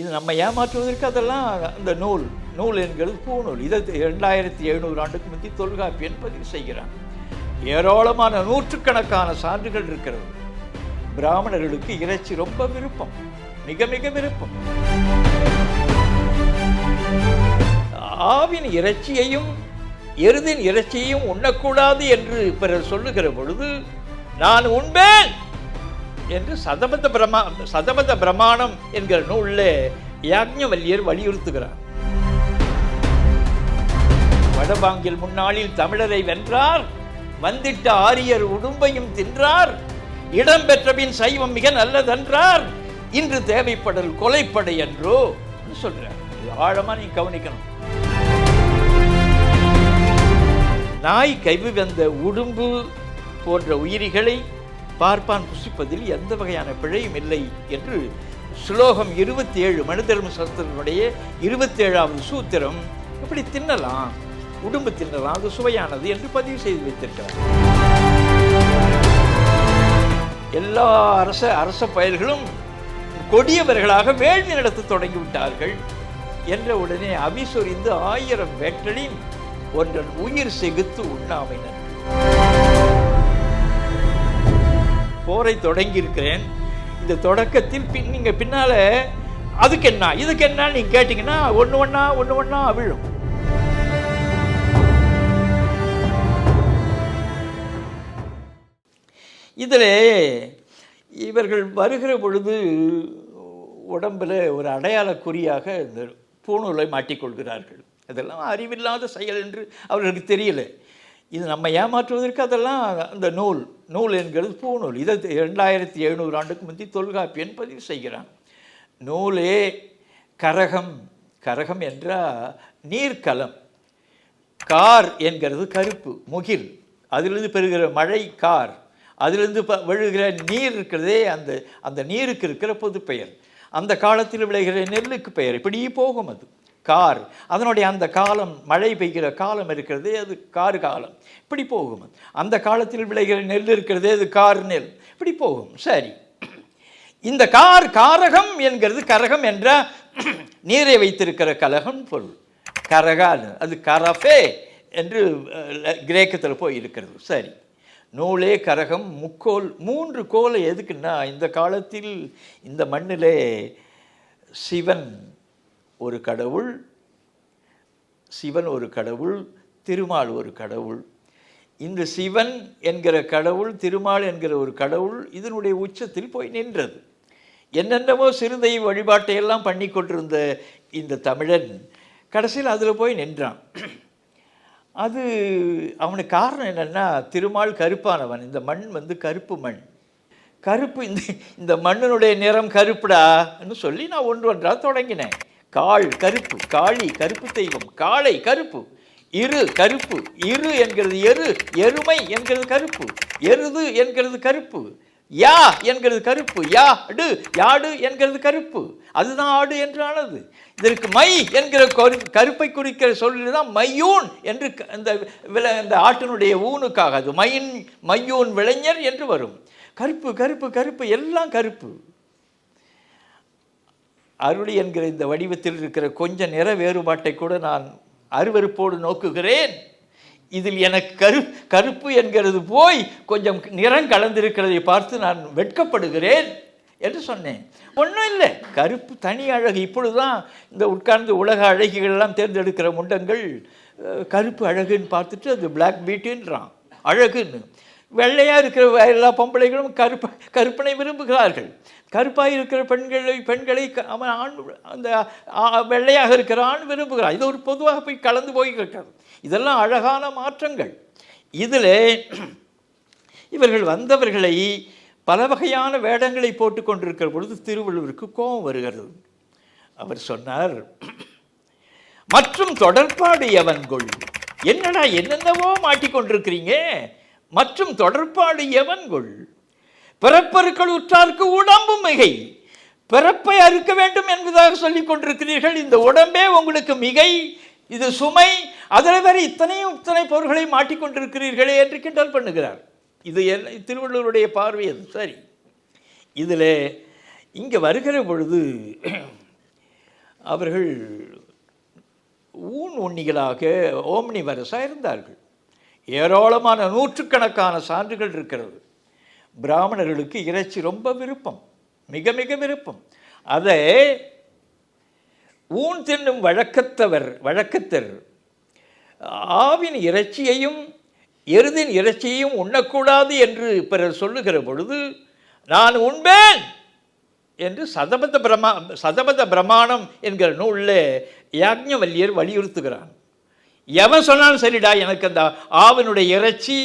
இது நம்ம ஏமாற்றுவதற்கு அதெல்லாம் அந்த நூல் நூல் என்கிறது பூநூல். இதை இரண்டாயிரத்தி எழுநூறு ஆண்டுக்கு முந்தி தொல்காப்பியன் பதிவு செய்கிறான். ஏராளமான நூற்றுக்கணக்கான சான்றுகள் இருக்கிறது. பிராமணர்களுக்கு இறைச்சி ரொம்ப விருப்பம். மிக மிக விருப்பம். ஆவின் இறைச்சியையும் எருதின் இறைச்சியையும் உண்ணக்கூடாது என்று பிறர் சொல்லுகிற பொழுது நான் உண்பேன்! என்று சதபத பிரமா சதபத பிரமாணம் என்கிற நூலில் யாக்ஞவல்யர் வலியுறுத்துகிறார். வடபாங்கில் முன்னாளில் தமிழரை வென்றார் வந்திட்ட ஆரியர் உடும்பையும் தின்றார் இடம் பெற்றபின் சைவம் மிக நல்லதென்றார் இன்று தேவைப்படல் கொலைப்படை என்றோ சொல்றார். ஆழமா நீ கவனிக்கணும். நாய் கைவு வந்த உடும்பு போன்ற உயிரிகளை பார்ப்பான் புசிப்பதில் எந்த வகையான பிழையும் இல்லை என்று ஸ்லோகம் இருபத்தி ஏழு மனுதர்ம சாஸ்திரனுடைய இருபத்தி ஏழாவது சூத்திரம் இப்படி தின்னலாம் உடம்பு தின்னலாம் அது சுவையானது என்று பதிவு செய்து வைத்திருக்கிறார். எல்லா அரச அரச பயல்களும் கொடியவர்களாக வேள்வி நடத்த தொடங்கிவிட்டார்கள் என்ற உடனே அபிசொரிந்து ஆயிரம் வேட்டலின் ஒன்றன் உயிர் செகுத்து உண்ணாமைனர் போரை தொடங்கியிருக்கிறேன். இந்த தொடக்கத்தில் பின் நீங்கள் பின்னால் அதுக்கு என்ன இதுக்கு என்ன நீங்கள் கேட்டிங்கன்னா ஒன்று ஒன்றா ஒன்று ஒன்றா விழும். இதில் இவர்கள் வருகிற பொழுது உடம்பில் ஒரு அடையாள குறியாக இந்த பூணூலை மாட்டிக்கொள்கிறார்கள். அதெல்லாம் அறிவில்லாத செயல் என்று அவர்களுக்கு தெரியலை. இது நம்ம ஏமாற்றுவதற்கு அதெல்லாம் அந்த நூல் நூல் என்கிறது பூநூல். இதை இரண்டாயிரத்தி எழுநூறு ஆண்டுக்கு முந்தி தொல்காப்பியன் பதிவு செய்கிறான். நூலே கரகம் கரகம் என்றால் நீர்க்கலம். கார் என்கிறது கருப்பு முகில். அதிலிருந்து பெறுகிற மழை கார். அதிலிருந்து ப விழுகிற நீர் இருக்கிறதே அந்த அந்த நீருக்கு இருக்கிற பொது பெயர் அந்த காலத்தில் விளைகிற நெல்லுக்கு பெயர். இப்படி போகும் அது. கார். அதனுடைய அந்த காலம் மழை பெய்கிற காலம் இருக்கிறது அது கார் காலம். இப்படி போகும். அந்த காலத்தில் விளைகிற நெல் இருக்கிறதே அது கார் நெல். இப்படி போகும். சரி. இந்த கார் காரகம் என்கிறது கரகம் என்ற நீரை வைத்திருக்கிற கலகம் பொருள். கரகான் அது கரஃபே என்று கிரேக்கத்தில் போய் இருக்கிறது. சரி. நூலே கரகம் முக்கோல் மூன்று கோலை எதுக்குன்னா இந்த காலத்தில் இந்த மண்ணிலே சிவன் ஒரு கடவுள் சிவன் ஒரு கடவுள் திருமால் ஒரு கடவுள். இந்த சிவன் என்கிற கடவுள் திருமால் என்கிற ஒரு கடவுள் இதனுடைய உச்சத்தில் போய் நின்றது. என்னென்னவோ சிறுதை வழிபாட்டை எல்லாம் பண்ணி கொண்டிருந்த இந்த தமிழன் கடைசியில் அதில் போய் நின்றான். அது அவனுக்கு காரணம் என்னென்னா திருமால் கருப்பானவன் இந்த மண் வந்து கருப்பு மண். கருப்பு இந்த இந்த மண்ணினுடைய நிறம் கருப்புடான்னு சொல்லி நான் ஒன்று ஒன்றாக தொடங்கினேன். காள் கருப்பு காளி கருப்பு தெய்வம் காளை கருப்பு. இரு கருப்பு இரு என்கிறது எரு எருமை என்கிறது கருப்பு எருது என்கிறது கருப்பு யா என்கிறது கருப்பு யா டு யாடு என்கிறது கருப்பு. அதுதான் ஆடு என்று ஆனது. இதற்கு மை என்கிற கரு- கருப்பை குறிக்கிற சொல்லில் தான் மையூன் என்று க- இந்த வில இந்த ஆட்டினுடைய ஊனுக்காக. அது மையின் மையூன் விளைஞர் என்று வரும். கருப்பு கருப்பு கருப்பு எல்லாம் கருப்பு. அருளி என்கிற இந்த வடிவத்தில் இருக்கிற கொஞ்ச நிற வேறுபாட்டை கூட நான் அருவருப்போடு நோக்குகிறேன். இதில் எனக்கு கரு கருப்பு என்கிறது போய் கொஞ்சம் நிறம் கலந்திருக்கிறதை பார்த்து நான் வெட்கப்படுகிறேன் என்று சொன்னேன். ஒன்றும் இல்லை. கருப்பு தனி அழகு. இப்பொழுதுதான் இந்த உட்கார்ந்து உலக அழகிகளெல்லாம் தேர்ந்தெடுக்கிற முண்டங்கள் கருப்பு அழகுன்னு பார்த்துட்டு அது பிளாக் பியூட்டின்றான் அழகுன்னு. வெள்ளையாக இருக்கிற எல்லா பொம்பளைகளும் கருப்பு கருப்பனை விரும்புகிறார்கள். கருப்பாக இருக்கிற பெண்களை பெண்களை க- அவன் ஆண் அந்த வெள்ளையாக இருக்கிற ஆண் விரும்புகிறான். இது ஒரு பொதுவாக போய் கலந்து போய்கிறது இதெல்லாம் அழகான மாற்றங்கள். இதில் இவர்கள் வந்தவர்களை பல வகையான வேடங்களை போட்டு கொண்டிருக்கிற பொழுது திருவள்ளுவருக்கு கோபம் வருகிறது. அவர் சொன்னார் மற்றும் தொடர்பாடு எவன்கொள் என்னடா என்னென்னவோ மாட்டிக்கொண்டிருக்கிறீங்க மற்றும் தொடர்பாடு எவன்கொள் பிறப்பருக்கள் உற்றார்க்கு உடம்பு மிகை. பிறப்பை அறுக்க வேண்டும் என்பதாக சொல்லிக் கொண்டிருக்கிறீர்கள். இந்த உடம்பே உங்களுக்கு மிகை. இது சுமை. அதில் வேறு இத்தனையும் இத்தனை பொருள்களை மாட்டிக்கொண்டிருக்கிறீர்களே என்று கிண்டல் பண்ணுகிறார். இது என்ன திருவள்ளுவருடைய பார்வை அது. சரி. இதில் இங்கே வருகிற பொழுது அவர்கள் ஊன் உண்ணிகளாக ஓம்னி வரசாக இருந்தார்கள். ஏராளமான நூற்றுக்கணக்கான சான்றுகள் இருக்கிறது. பிராமணர்களுக்கு இறைச்சி ரொம்ப விருப்பம். மிக மிக விருப்பம். அதை ஊன் தின்னும் வழக்கத்தவர் வழக்கத்தர் ஆவின் இறைச்சியையும் எருதின் இறைச்சியையும் உண்ணக்கூடாது என்று பிறர் சொல்லுகிற பொழுது நான் உண்பேன்! என்று சதபத பிரமா சதபத பிரமாணம் என்கிற நூலில் யாக்ஞவல்லியர் வலியுறுத்துகிறான் எவன் சொன்னாலும் சரிடா எனக்கு அந்த ஆவினுடைய இறைச்சி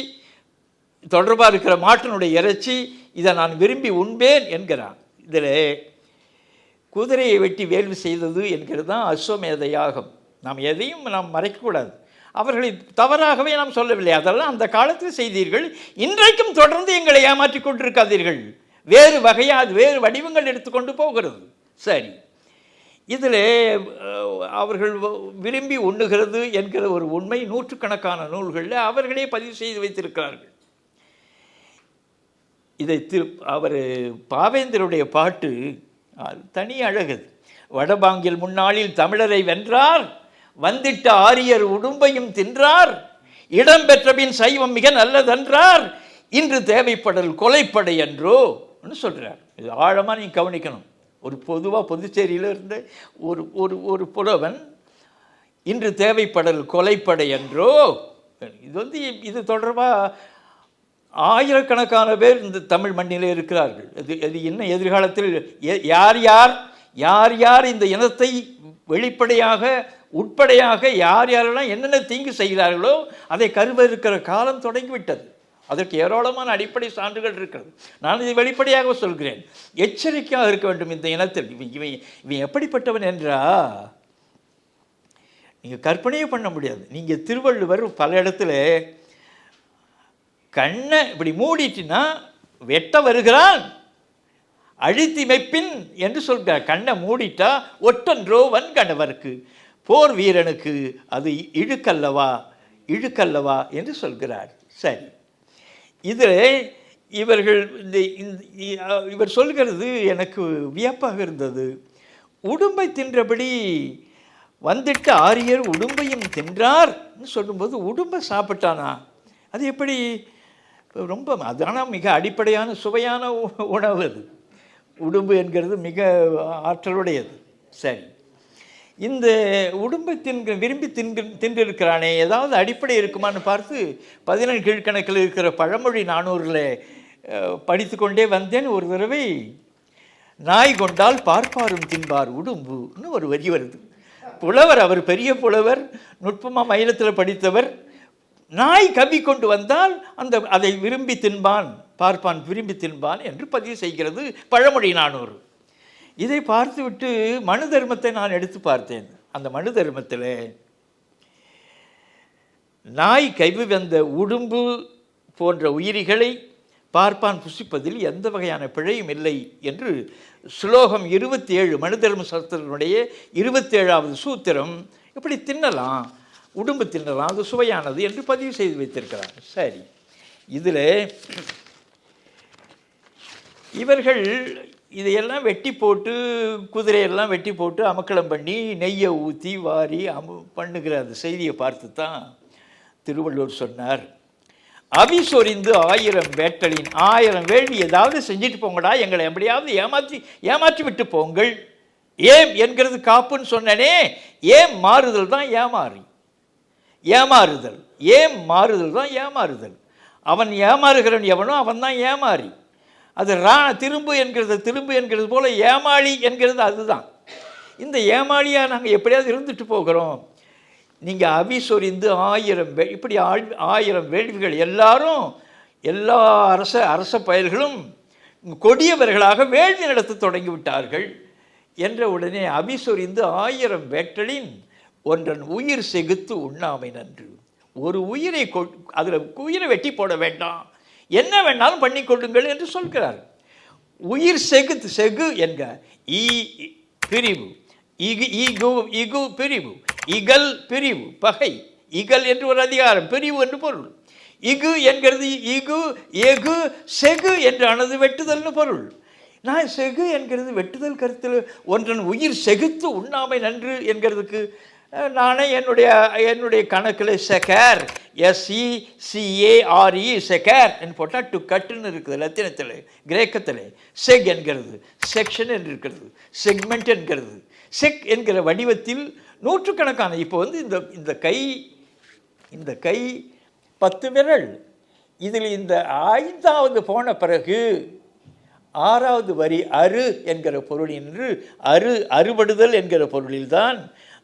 தொடர்பாக இருக்கிற மாட்டினுடைய இறைச்சி இதை நான் விரும்பி உண்பேன் என்கிறான். இதில் குதிரையை வெட்டி வேள்வி செய்தது என்கிறது தான் அஸ்வமேத யாகம். நாம் எதையும் நாம் மறைக்கக்கூடாது. அவர்களை தவறாகவே நாம் சொல்லவில்லை. அதெல்லாம் அந்த காலத்தில் செய்தீர்கள். இன்றைக்கும் தொடர்ந்து எங்களை ஏமாற்றிக் கொண்டிருக்காதீர்கள். வேறு வகையாக அது வேறு வடிவங்கள் எடுத்துக்கொண்டு போகிறது. சரி. இதில் அவர்கள் விரும்பி உண்ணுகிறது என்கிற ஒரு உண்மை நூற்றுக்கணக்கான நூல்களில் அவர்களே பதிவு செய்து வைத்திருக்கிறார்கள். இதை திரு அவர் பாவேந்தருடைய பாட்டு அது தனி அழகு. வடபாங்கில் முன்னாளில் தமிழரை வென்றார். வந்திட்ட ஆரியர் உடும்பையும் தின்றார். இடம் பெற்றபின் சைவம் மிக நல்லதென்றார். இன்று தேவைப்படல் கொலைப்படை என்றோ சொல்கிறார் இது ஆழமாக நீ கவனிக்கணும். ஒரு பொதுவாக புதுச்சேரியில் இருந்த ஒரு ஒரு ஒரு புலவன் இன்று தேவைப்படல் கொலைப்படை என்றோ இது வந்து இது தொடர்பாக ஆயிரக்கணக்கான பேர் இந்த தமிழ் மண்ணிலே இருக்கிறார்கள். இது அது இன்னும் எதிர்காலத்தில் யார் யார் யார் யார் இந்த இனத்தை வெளிப்படையாக உட்படையாக யார் யாரெல்லாம் என்னென்ன தீங்கு செய்கிறார்களோ அதை கருவறுக்கிற காலம் தொடங்கிவிட்டது. அதற்கு ஏராளமான அடிப்படை சான்றுகள் இருக்கிறது. நான் இதை வெளிப்படையாக சொல்கிறேன். எச்சரிக்கையாக இருக்க வேண்டும் இந்த இனத்தில். இவன் இவன் இவன் எப்படிப்பட்டவன் என்றா? நீங்கள் கற்பனையே பண்ண முடியாது. நீங்கள் திருவள்ளுவர் பல இடத்துல கண்ணை இப்படி மூடிட்டுனா வெட்ட வருகிறான். அழித்திமைப்பின் என்று சொல்கிறார். கண்ணை மூடிட்டா ஒற்றன்றோ வன்கணவருக்கு. போர் வீரனுக்கு அது இழுக்கல்லவா? இழுக்கல்லவா என்று சொல்கிறார். சரி. இதில் இவர்கள் இந்த இவர் சொல்கிறது எனக்கு வியப்பாக இருந்தது. உடும்பை தின்றபடி வந்துட்டு ஆரியர் உடும்பையும் தின்றார். சொல்லும்போது உடும்பை சாப்பிட்டானா? அது எப்படி ரொம்ப அதான மிக அடிப்படையான சுவையான உ- உணவு அது. உடும்பு என்கிறது மிக ஆற்றலுடையது. சரி. இந்த உடும்பை தின்க விரும்பி தின்று தின்றிருக்கிறானே ஏதாவது அடிப்படை இருக்குமான்னு பார்த்து பதினெண் கீழ்கணக்கில் இருக்கிற பழமொழி நானூறில் படித்து கொண்டே வந்தேன். ஒரு தடவை நாய் கொண்டால் பார்ப்பாரும் தின்பார் உடும்புன்னு ஒரு வரி வருது. புலவர் அவர் பெரிய புலவர் நுட்பமாக மயிலத்தில் படித்தவர் நாய் கவி கொண்டு வந்தால் அந்த அதை விரும்பி தின்பான் பார்ப்பான் விரும்பி தின்பான் என்று பதிவு செய்கிறது பழமொழி நானூறு. இதை பார்த்துவிட்டு மனு தர்மத்தை நான் எடுத்து பார்த்தேன். அந்த மனு தர்மத்தில் நாய் கவி வந்த உடும்பு போன்ற உயிரிகளை பார்ப்பான் புசிப்பதில் எந்த வகையான பிழையும் இல்லை என்று ஸ்லோகம் இருபத்தி ஏழு மனு தர்ம சாஸ்திரத்தினுடைய இருபத்தேழாவது சூத்திரம் இப்படி தின்னலாம். உடும்பு அது சுவையானது என்று பதிவு செய்து வைத்திருக்கிறார். சரி. இதில் இவர்கள் இதையெல்லாம் வெட்டி போட்டு குதிரையெல்லாம் வெட்டி போட்டு அமக்கலம் பண்ணி நெய்யை ஊற்றி வாரி அமு பண்ணுகிற அந்த செய்தியை பார்த்து தான் திருவள்ளுவர் சொன்னார். அவி சொரிந்து ஆயிரம் வேட்டலின் ஆயிரம் வேள்வி ஏதாவது செஞ்சுட்டு போங்கடா எங்களை எப்படியாவது ஏமாற்றி ஏமாற்றி விட்டு போங்கள். ஏம் என்கிறது காப்புன்னு சொன்னனே ஏம் மாறுதல் தான் ஏமாறி. ஏமாறுதல். ஏன் மாறுதல் தான் ஏமாறுதல்? அவன் ஏமாறுகிறவன் எவனோ அவன் தான் ஏமாறி. அது ரா திரும்பு என்கிறது திரும்பு என்கிறது போல ஏமாளி என்கிறது அதுதான். இந்த ஏமாளியாக நாங்கள் எப்படியாவது இருந்துட்டு போகிறோம். நீங்கள் அவி சொரிந்து ஆயிரம் வே இப்படி ஆள் ஆயிரம் வேள்விகள் எல்லாரும் எல்லா அரச அரச பயல்களும் கொடியவர்களாக வேள்வி நடத்த தொடங்கி விட்டார்கள் என்ற உடனே அவி சொரிந்து ஆயிரம் வேட்டலின் ஒன்றன் உயிர் செகுத்து உண்ணாமை நன்று. ஒரு உயிரை கொ அதில் உயிரை வெட்டி போட வேண்டாம். என்ன வேணாலும் பண்ணி கொள்ளுங்கள் என்று சொல்கிறார். உயிர் செகுத்து செகு என்க ஈ பிரிவு. இகு இகு இகு பிரிவு. இகல் பிரிவு. பகை. இகல் என்று ஒரு அதிகாரம் பிரிவு என்று பொருள். இகு என்கிறது இகு எகு செகு என்றானது வெட்டுதல்னு பொருள். நான் செகு என்கிறது வெட்டுதல் கருத்தில் ஒன்றன் உயிர் செகுத்து உண்ணாமை நன்று என்கிறதுக்கு நானே என்னுடைய என்னுடைய கணக்கில் செகர் எஸ்இ சிஏஆர்இ செகர் என்று போட்டால் டு கட்டுன்னு இருக்குது லத்தினத்தில் கிரேக்கத்தில். செக் என்கிறது செக்ஷன் என்று இருக்கிறது செக்மெண்ட் என்கிறது. செக் என்கிற வடிவத்தில் நூற்றுக்கணக்கான இப்போ வந்து இந்த இந்த கை இந்த கை பத்து விரல். இதில் இந்த ஐந்தாவது போன பிறகு ஆறாவது வரி அரு என்கிற பொருள் என்று அரு அறுபடுதல் என்கிற பொருளில்தான்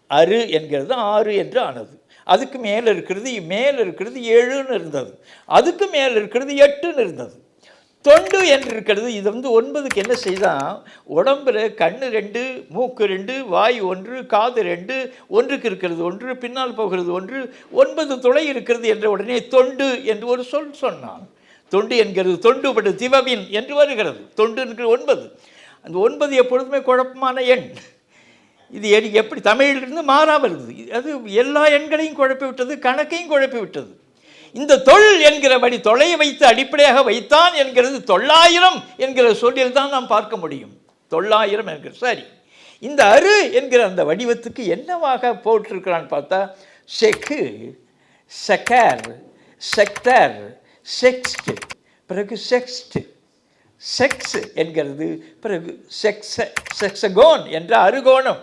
அரு என்கிறது ஆறு என்று ஆனது. அதுக்கு மேலே இருக்கிறது மேலே இருக்கிறது ஏழுன்னு இருந்தது. அதுக்கு மேலே இருக்கிறது எட்டுன்னு இருந்தது. தொண்டு என்று இருக்கிறது இது வந்து ஒன்பதுக்கு என்ன செய்தான் உடம்புல கண் ரெண்டு மூக்கு ரெண்டு வாய் ஒன்று காது ரெண்டு ஒன்றுக்கு இருக்கிறது ஒன்று பின்னால் போகிறது ஒன்று ஒன்பது துளை இருக்கிறது என்ற உடனே தொண்டு என்று ஒரு சொல் சொன்னான். தொண்டு என்கிறது தொண்டுபடு திவவின் என்று வருகிறது. தொண்டு என்கிற ஒன்பது. அந்த ஒன்பது எப்பொழுதுமே குழப்பமான எண். இது எ- எப்படி தமிழிலிருந்து மாறாமல் வருது அது எல்லா எண்களையும் குழப்பி விட்டது கணக்கையும் குழப்பி விட்டது இந்த தொல் என்கிறபடி தொலையை வைத்து அடிப்படையாக வைத்தான் என்கிறது தொள்ளாயிரம் என்கிற சொல்லில் தான் நாம் பார்க்க முடியும். தொள்ளாயிரம் என்கிற சரி. இந்த அரு என்கிற அந்த வடிவத்துக்கு என்னவாக போட்டிருக்கிறான்னு பார்த்தா செக்கு செக்கர் செக்டர் செக்ஸ்ட். பிறகு செக்ஸ்ட். செக்ஸ் என்கிறது பிறகு செக்ஸ செக்ஸகோன் என்ற அருகோணம்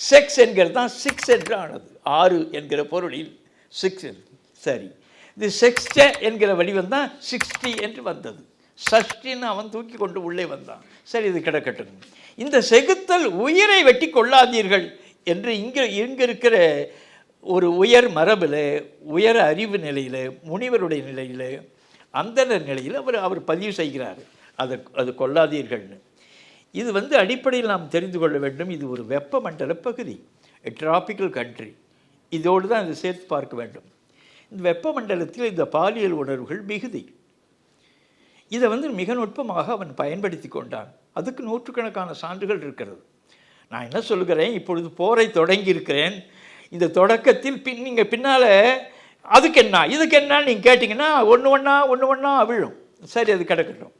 செக்ஸ் என்கிறது தான் சிக்ஸ் என்று ஆனது ஆறு என்கிற பொருளில் சிக்ஸ் சரி. இது செக்ஸ்ட என்கிற வடிவம் தான் சிக்ஸ்டி என்று வந்தது. சஷ்டின்னு அவன் தூக்கி கொண்டு உள்ளே வந்தான். சரி இது கிடக்கட்டும். இந்த செகுத்தல் உயிரை வெட்டி கொள்ளாதீர்கள் என்று இங்கே இங்கே இருக்கிற ஒரு உயர் மரபில் உயர் அறிவு நிலையில் முனிவருடைய நிலையில் அந்தனர் நிலையில் அவர் அவர் பதிவு செய்கிறார். அதை அது கொள்ளாதீர்கள்னு. இது வந்து அடிப்படையில் நாம் தெரிந்து கொள்ள வேண்டும். இது ஒரு வெப்பமண்டல பகுதி டிராபிக்கல் கண்ட்ரி இதோடு தான் இதை சேர்த்து பார்க்க வேண்டும். இந்த வெப்பமண்டலத்தில் இந்த பாலியல் உணர்வுகள் மிகுதி. இதை வந்து மிக நுட்பமாக அவன் பயன்படுத்தி கொண்டான். அதுக்கு நூற்றுக்கணக்கான சான்றுகள் இருக்கிறது. நான் என்ன சொல்கிறேன் இப்பொழுது போரை தொடங்கி இருக்கிறேன் இந்த தொடக்கத்தில் பின் நீங்கள் பின்னால் அதுக்கு என்ன? இதுக்கு என்ன நீங்கள் கேட்டிங்கன்னா ஒன்று ஒன்றா ஒன்று ஒன்றா விழும். சரி அது கிடக்கட்டும்.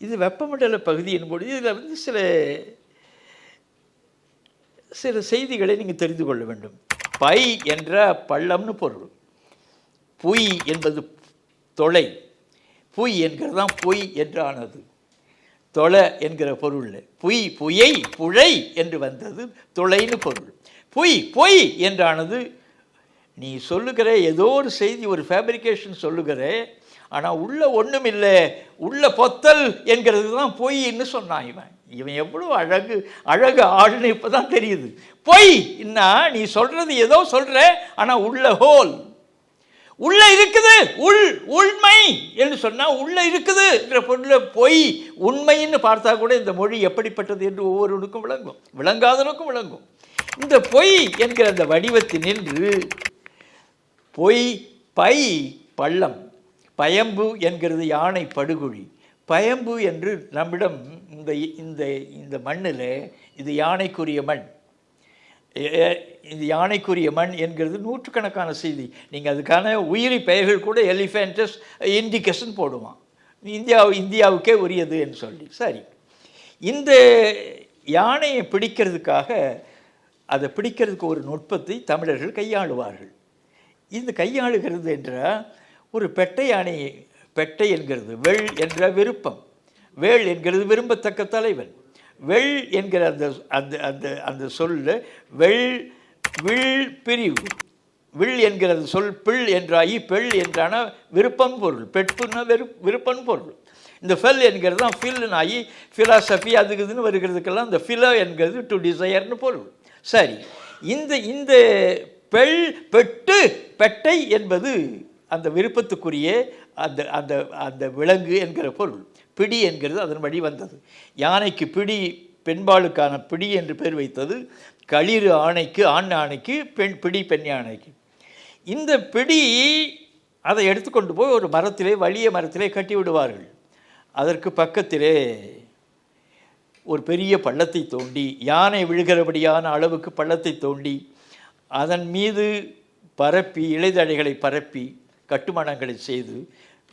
இது வெப்பமண்டல பகுதியின் பொழுது இதில் வந்து சில சில செய்திகளை நீங்கள் தெரிந்து கொள்ள வேண்டும். பை என்ற பள்ளம்னு பொருள். பொய் என்பது தொலை. பொய் என்கிறது தான் பொய் என்று ஆனது தொலை என்கிற பொருள் பொய் பொய்யை புழை என்று வந்தது தொலைன்னு பொருள். பொய் பொய் என்றானது நீ சொல்லுகிற ஏதோ ஒரு செய்தி ஒரு ஃபேப்ரிகேஷன் சொல்லுகிற ஆனால் உள்ள ஒன்றும் இல்லை உள்ள பொத்தல் என்கிறது தான் பொய்ன்னு சொன்னான் இவன். இவன் எவ்வளோ அழகு அழகு ஆள்னு இப்போ தான் தெரியுது. பொய்! என்ன நீ சொல்கிறது ஏதோ சொல்கிற ஆனால் உள்ள ஹோல். உள்ள இருக்குது உள் உண்மை என்று சொன்னால் உள்ள இருக்குது என்ற பொருளை பொய் உண்மைன்னு பார்த்தா கூட இந்த மொழி எப்படிப்பட்டது என்று ஒவ்வொருவனுக்கும் விளங்கும். விளங்காதனுக்கும் விளங்கும். இந்த பொய் என்கிற அந்த வடிவத்தினின்று பொய் பை பள்ளம். பயம்பு என்கிறது யானை படுகொழி. பயம்பு என்று நம்மிடம் இந்த இந்த இந்த மண்ணில் இது யானைக்குரிய மண். இது யானைக்குரிய மண் என்கிறது நூற்றுக்கணக்கான செய்தி. நீங்கள் அதுக்கான உயிரி பெயர்கள் கூட எலிஃபென்டஸ் இண்டிகேஷன் போடுவான். இந்தியா இந்தியாவுக்கே உரியது என்று சொல்லி. சரி. இந்த யானையை பிடிக்கிறதுக்காக அதை பிடிக்கிறதுக்கு ஒரு நுட்பத்தை தமிழர்கள் கையாளுவார்கள். இது கையாளுகிறது என்றால் ஒரு பெட்டை யானையை பெட்டை என்கிறது. வெள் என்ற விருப்பம். வேள் என்கிறது விரும்பத்தக்க தலைவன். வெள் என்கிற அந்த அந்த அந்த அந்த சொல்ல வெள் வில் பிரிவு. வில் என்கிற சொல் பிள் என்றாயி பெள் என்றான விருப்பம் பொருள். பெட்புன்னா வெறு விருப்பம் பொருள். இந்த ஃபெல் என்கிறது தான் ஃபில்னு ஆகி ஃபிலாசபி அதுக்கு இதுன்னு வருகிறதுக்கெல்லாம் இந்த ஃபிலோ என்கிறது டு டிசையர்னு பொருள். சரி. இந்த இந்த பெள் பெட்டு பெட்டை என்பது அந்த விருப்பத்துக்குரிய அந்த அந்த அந்த விலங்கு என்கிற பொருள் பிடி என்கிறது அதன் வழி வந்தது. யானைக்கு பிடி பெண்பாளுக்கான பிடி என்று பேர் வைத்தது களிறு ஆணைக்கு ஆண் ஆணைக்கு பெண் பிடி பெண் யானைக்கு. இந்த பிடி அதை எடுத்துக்கொண்டு போய் ஒரு மரத்திலே வலிய மரத்திலே கட்டி விடுவார்கள். அதற்கு பக்கத்திலே ஒரு பெரிய பள்ளத்தை தோண்டி யானை விழுகிறபடியான அளவுக்கு பள்ளத்தை தோண்டி அதன் மீது பரப்பி இலைதழைகளை பரப்பி கட்டுமானங்களை செய்து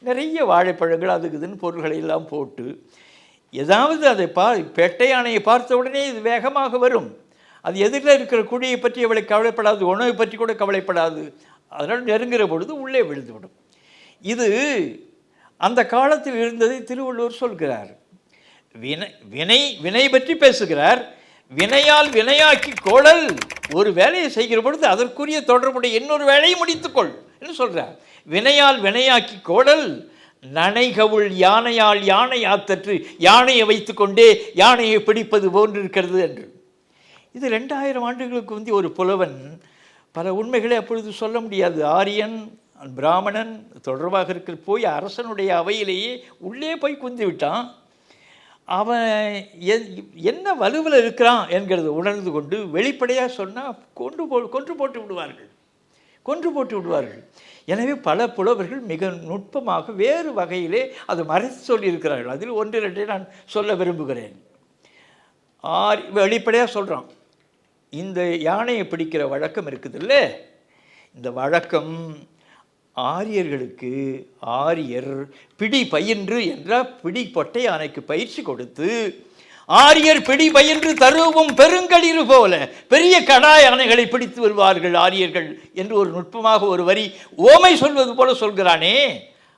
நிறைய வாழைப்பழங்கள் அதுக்கு இதுன்னு பொருள்களை எல்லாம் போட்டு ஏதாவது அதை பா பெட்டை யானையை பார்த்த உடனே இது வேகமாக வரும். அது எதிரில் இருக்கிற குழியை பற்றி அவளை கவலைப்படாது உணவை பற்றி கூட கவலைப்படாது. அதனால் நெருங்குகிற பொழுது உள்ளே விழுந்துவிடும். இது அந்த காலத்தில் இருந்ததை திருவள்ளுவர் சொல்கிறார். வினை வினை வினை பற்றி பேசுகிறார். வினையால் வினையாக்கி கோழல் ஒரு வேலையை செய்கிற பொழுது அதற்குரிய தொடர்புடைய இன்னொரு வேலையை முடித்துக்கொள். என்று சொல்கிறார் வினையால் வினையாக்கி கோடல் நனைகவுள் யானையால் யானை ஆத்தற்று யானையை வைத்துக்கொண்டே யானையை பிடிப்பது போன்றிருக்கிறது என்று. இது ரெண்டாயிரம் ஆண்டுகளுக்கு வந்து ஒரு புலவன் பல உண்மைகளை அப்பொழுது சொல்ல முடியாது. ஆரியன் பிராமணன் தொடர்பாக இருக்கிற போய் அரசனுடைய அவையிலேயே உள்ளே போய் குந்தி விட்டான். அவன் எ- என்ன வலுவில் இருக்கிறான் என்கிறத உணர்ந்து கொண்டு வெளிப்படையாக சொன்னால் கொண்டு போ கொன்று போட்டு விடுவார்கள். கொன்று போட்டு விடுவார்கள். எனவே பல புலவர்கள் மிக நுட்பமாக வேறு வகையிலே அது மறைத்து சொல்லியிருக்கிறார்கள். அதில் ஒன்று இரண்டை நான் சொல்ல விரும்புகிறேன். ஆர் வெளிப்படையாக சொல்கிறான் இந்த யானையை பிடிக்கிற வழக்கம் இருக்குதுல்ல? இந்த வழக்கம் ஆரியர்களுக்கு ஆரியர் பிடி பயின்று என்றால் பிடி பொட்டை யானைக்கு பயிற்சி கொடுத்து ஆரியர் பிடி பயின்று தருவும் பெருங்களிறு போல பெரிய கடாய் யானைகளை பிடித்து வருவார்கள் ஆரியர்கள் என்று ஒரு நுட்பமாக ஒரு வரி ஓமை சொல்வது போல சொல்கிறானே.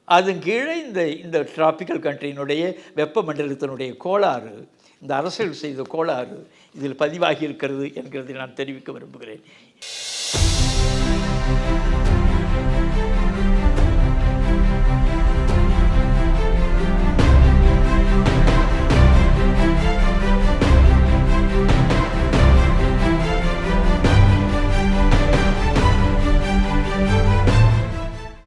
அதன் கீழே இந்த இந்த டிராபிக்கல் கண்ட்ரியினுடைய வெப்பமண்டலத்தினுடைய கோளாறு இந்த அரசியல் செய்த கோளாறு இதில் பதிவாகி இருக்கிறது என்கிறதை நான் தெரிவிக்க விரும்புகிறேன்.